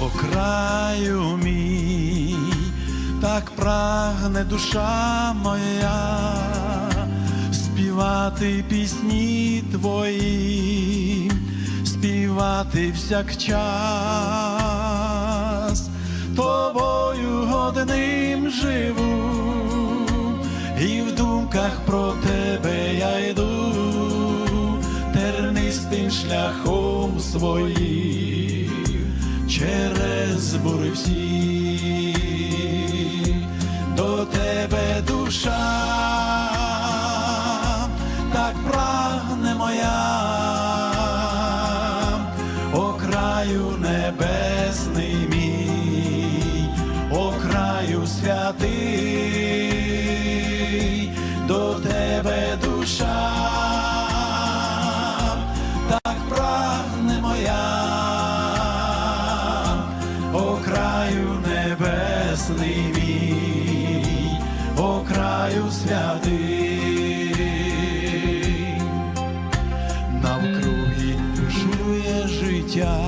о краю мій, так прагне душа моя, співати пісні твої, співати всякчас, тобою годним живу, і в думках про тебе я йду тернистим шляхом своїм через бури всі, до тебе душа, так прагне моя, о краю небесний краю святий, навкруги бушує життя,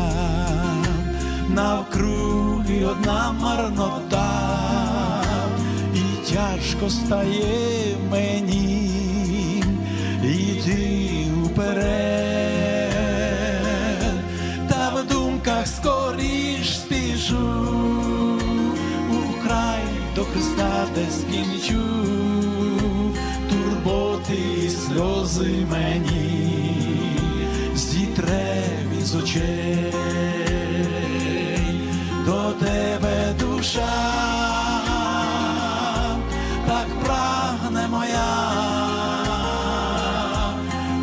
навкруги одна марнота, і тяжко стає мені йти вперед, та в думках скоріш спішу до Христа, де скінчу турботи і сльози мені зітре від з очей. До тебе душа, так прагне моя,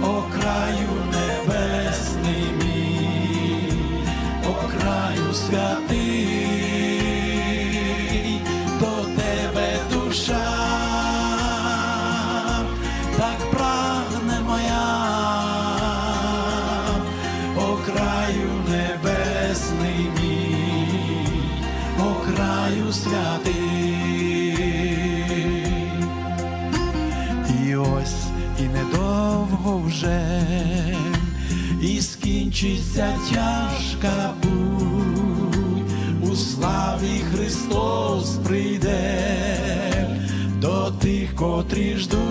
о краю небесний мій, о краю святий, краю святий. І ось і недовго вже, і скінчиться тяжка путь, у славі Христос прийде до тих, котрі ждуть,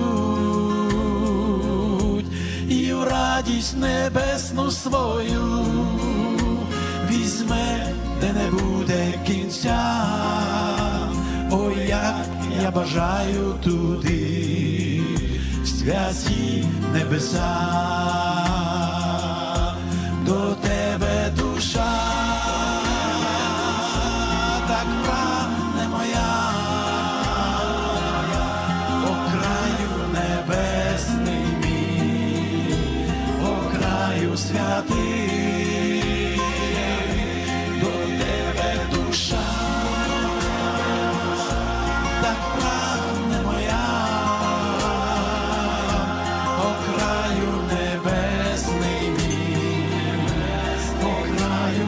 і в радість небесну свою візьме, де не буде кінця. Ой, як я бажаю туди, святі небеса, до тебе душа, так прагне моя, о краю небесний о краю святий,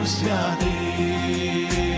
святий.